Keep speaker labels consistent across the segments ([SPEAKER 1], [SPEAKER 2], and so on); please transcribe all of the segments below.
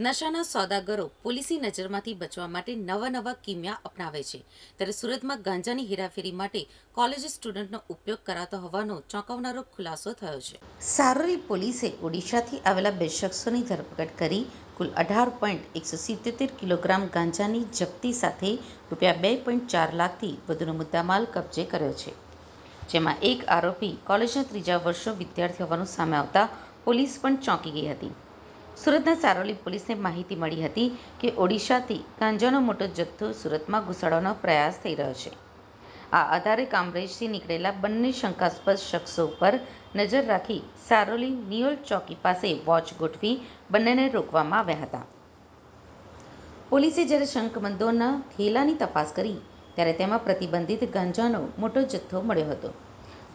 [SPEAKER 1] નશાના સોદાગરો policy નજરમાંથી બચવા માટે નવા નવા કિમિયા અપનાવે છે. ત્યારે સુરતમાં ગાંજાની હેરાફેરી માટે કોલેજ સ્ટુડન્ટનો ઉપયોગ કરાતો હોવાનો ચોંકાવનારો ખુલાસો થયો છે. સારોલી પોલીસે ઓડિશાથી આવેલા બે શખ્સોની ધરપકડ કરી કુલ અઢાર પોઈન્ટ એકસો સિત્તેર કિલોગ્રામ ગાંજાની જપ્તી સાથે રૂપિયા બે પોઈન્ટ ચાર લાખથી વધુનો મુદ્દામાલ કબજે કર્યો છે. જેમાં એક આરોપી કોલેજના ત્રીજા વર્ષનો વિદ્યાર્થી હોવાનું સામે આવતા પોલીસ પણ ચોંકી ગઈ હતી. સુરતના સારોલી પોલીસને માહિતી મળી હતી કે ઓડિશાથી ગાંજાનો મોટો જથ્થો સુરતમાં ઘૂસાડવાનો પ્રયાસ થઈ રહ્યો છે. આ આધારે કામરેજથી નીકળેલા બંને શંકાસ્પદ શખ્સો ઉપર નજર રાખી સારોલી નિયોલ ચોકી પાસે વોચ ગોઠવી બંનેને રોકવામાં આવ્યા હતા. પોલીસે જ્યારે શંકમંદોના થેલાની તપાસ કરી, ત્યારે તેમાં પ્રતિબંધિત ગાંજાનો મોટો જથ્થો મળ્યો હતો.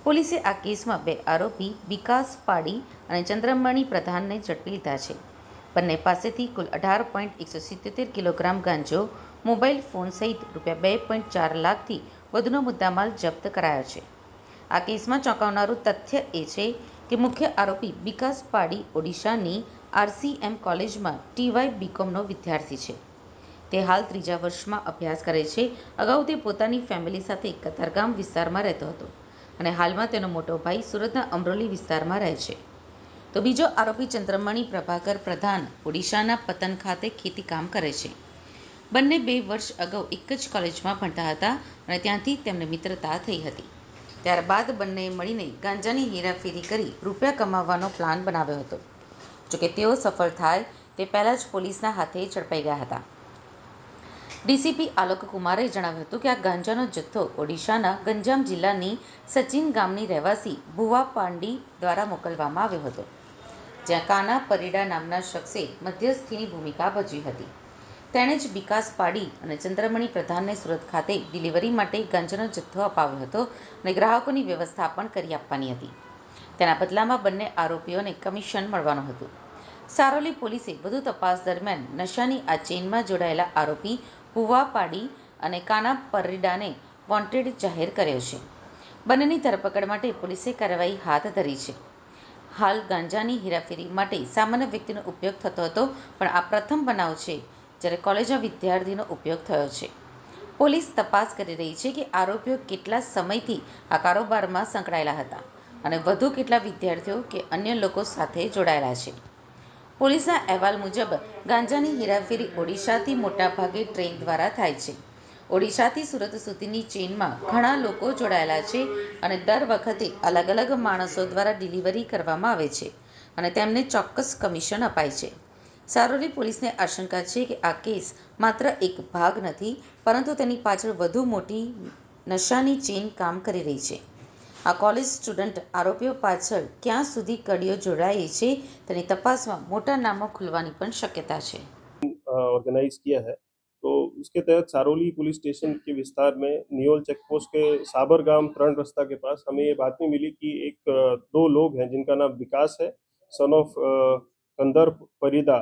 [SPEAKER 1] પોલીસે આ કેસમાં બે આરોપી વિકાસ પાડી અને ચંદ્રમણી પ્રધાનને ઝડપી લીધા છે. બંને પાસેથી કુલ અઢાર પોઈન્ટ એકસો સિત્તોતેર કિલોગ્રામ ગાંજો મોબાઈલ ફોન સહિત રૂપિયા બે પોઈન્ટ ચાર લાખથી વધુનો મુદ્દામાલ જપ્ત કરાયો છે. આ કેસમાં ચોંકાવનારું તથ્ય એ છે કે મુખ્ય આરોપી વિકાસ પાડી ઓડિશાની આરસીએમ કોલેજમાં ટીવાય બીકોમનો વિદ્યાર્થી છે. તે હાલ ત્રીજા વર્ષમાં અભ્યાસ કરે છે. અગાઉ તે પોતાની ફેમિલી સાથે કતારગામ વિસ્તારમાં રહેતો હતો અને હાલમાં તેનો મોટો ભાઈ સુરતના અમરોલી વિસ્તારમાં રહે છે. તો બીજો આરોપી ચંદ્રમણી પ્રભાકર પ્રધાન ઓડિશાના પતન ખાતે ખેતી કામ કરે છે. બંને બે વર્ષ અગાઉ એક જ કોલેજમાં ભણતા હતા અને ત્યાંથી તેમને મિત્રતા થઈ હતી. ત્યારબાદ બંનેએ મળીને ગાંજાની હેરાફેરી કરી રૂપિયા કમાવવાનો પ્લાન બનાવ્યો હતો. જોકે તેઓ સફળ થાય તે પહેલાં જ પોલીસના હાથે ઝડપાઈ ગયા હતા. ડીસીપી આલોક કુમારે જણાવ્યું હતું કે આ ગાંજાનો જથ્થો ઓડિશાના ગંજામ જિલ્લાની સચિન ગામની રહેવાસી ભુવા પાંડી દ્વારા મોકલવામાં આવ્યો હતો. જ્યાં કાના પરિડા નામના શખ્સે મધ્યસ્થીની ભૂમિકા ભજવી હતી. તેણે જ વિકાસ પાડી અને ચંદ્રમણી પ્રધાનને સુરત ખાતે ડિલિવરી માટે ગાંજાનો જથ્થો અપાવ્યો હતો અને ગ્રાહકોની વ્યવસ્થા પણ કરી આપવાની હતી. તેના બદલામાં બંને આરોપીઓને કમિશન મળવાનું હતું. સારોલી પોલીસે વધુ તપાસ દરમિયાન નશાની આ ચેઇનમાં જોડાયેલા આરોપી હુવા પાડી અને કાના પરિડાને વોન્ટેડ જાહેર કર્યો છે. બંનેની ધરપકડ માટે પોલીસે કાર્યવાહી હાથ ધરી છે. હાલ ગાંજાની હેરાફેરી માટે સામાન્ય વ્યક્તિનો ઉપયોગ થતો હતો, પણ આ પ્રથમ બનાવ છે જ્યારે કોલેજના વિદ્યાર્થીનો ઉપયોગ થયો છે. પોલીસ તપાસ કરી રહી છે કે આરોપીઓ કેટલા સમયથી આ કારોબારમાં સંકળાયેલા હતા અને વધુ કેટલા વિદ્યાર્થીઓ કે અન્ય લોકો સાથે જોડાયેલા છે. પોલીસના અહેવાલ મુજબ, ગાંજાની હેરાફેરી ઓડિશાથી મોટાભાગે ટ્રેન દ્વારા થાય છે. ઓડિશાથી સુરત સુધીની ચેનમાં ઘણા લોકો જોડાયેલા છે અને દર વખતે અલગ અલગ માણસો દ્વારા ડિલિવરી કરવામાં આવે છે અને તેમને ચોક્કસ કમિશન અપાય છે. સારોલી પોલીસને આશંકા છે કે આ કેસ માત્ર એક ભાગ નથી, પરંતુ તેની પાછળ વધુ મોટી નશાની ચેઇન કામ કરી રહી છે. આ કોલેજ સ્ટુડન્ટ આરોપીઓ પાછળ ક્યાં સુધી કડીઓ જોડાઈ છે તેની તપાસમાં મોટા નામો ખુલવાની પણ શક્યતા છે.
[SPEAKER 2] ઓર્ગેનાઇઝ કિયા હૈ. तो उसके तहत सारोली पुलिस स्टेशन के विस्तार में नियोल चेक पोस्ट के साबरगाम तरण रास्ता के पास हमें ये बात में मिली कि एक दो लोग हैं जिनका नाम विकास है सन ऑफ़ कंदर परिदा।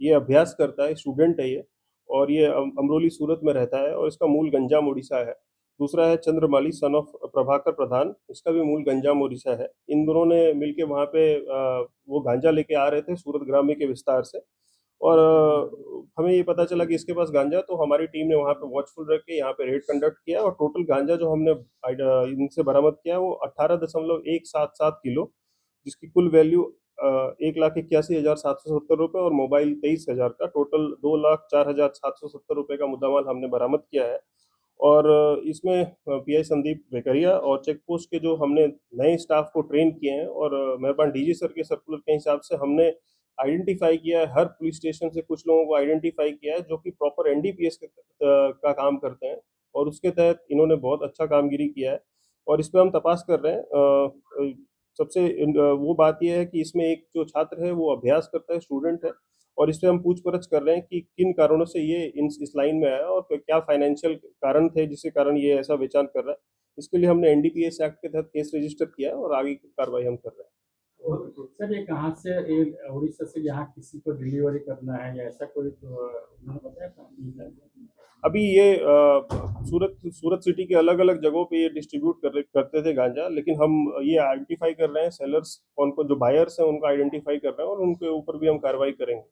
[SPEAKER 2] ये अभ्यास करता है स्टूडेंट है ये, और ये अमरोली सूरत में रहता है और इसका मूल गंजाम उड़ीसा है। दूसरा है चंद्रमाली सन ऑफ़ प्रभाकर प्रधान। इसका भी मूल गंजाम उड़ीसा है। इन दोनों ने मिलके वहाँ पे वो गांजा लेके आ रहे थे, सूरत ग्राम्य के विस्तार से। और हमें ये पता चला कि इसके पास गांजा तो हमारी टीम ने वहाँ पे वॉचफुल रख के यहाँ पे रेड कंडक्ट किया और टोटल गांजा जो हमने इनसे बरामद किया वो अट्ठारह दशमलव एक सात सात किलो, जिसकी कुल वैल्यू एक लाख इक्यासी हज़ार सात सौ सत्तर रुपये और मोबाइल तेईस हज़ार का टोटल दो लाख चार हज़ार सात सौ सत्तर रुपये का मुद्दामाल हमने बरामद किया है। और, इसमें पीआई संदीप वेकरिया और चेक पोस्ट के जो हमने नए स्टाफ को ट्रेन किए हैं और मेहरबान डीजी सर के सर्कुलर के हिसाब से हमने आइडेंटिफाई किया है हर पुलिस स्टेशन से कुछ लोगों को आइडेंटिफाई किया है जो कि प्रॉपर एनडीपीएस का, का काम करते हैं और उसके तहत इन्होंने बहुत अच्छा कामगिरी किया है। और इस पर हम तपास कर रहे हैं सबसे वो बात यह है कि इसमें एक जो छात्र है वो अभ्यास करता है स्टूडेंट है और इस पर हम पूछपरछ कर रहे हैं कि किन कारणों से ये इन इस लाइन में आया और क्या फाइनेंशियल कारण थे जिसके कारण ये ऐसा बेचान कर रहा है। इसके लिए हमने एनडीपीएस एक्ट के तहत केस रजिस्टर किया है और आगे की कार्रवाई हम कर रहे हैं।
[SPEAKER 3] सर ये कहाँ से उड़ीसा से यहाँ किसी को डिलीवरी करना है या ऐसा कोई तो उन्होंने बताया
[SPEAKER 2] अभी ये आ, सूरत सूरत सिटी के अलग अलग जगहों पे ये डिस्ट्रीब्यूट कर करते थे गांजा लेकिन हम ये आइडेंटिफाई कर रहे हैं सेलर्स कौन कौन जो बायर्स हैं उनको आइडेंटिफाई कर रहे हैं और उनके ऊपर भी हम कार्रवाई करेंगे।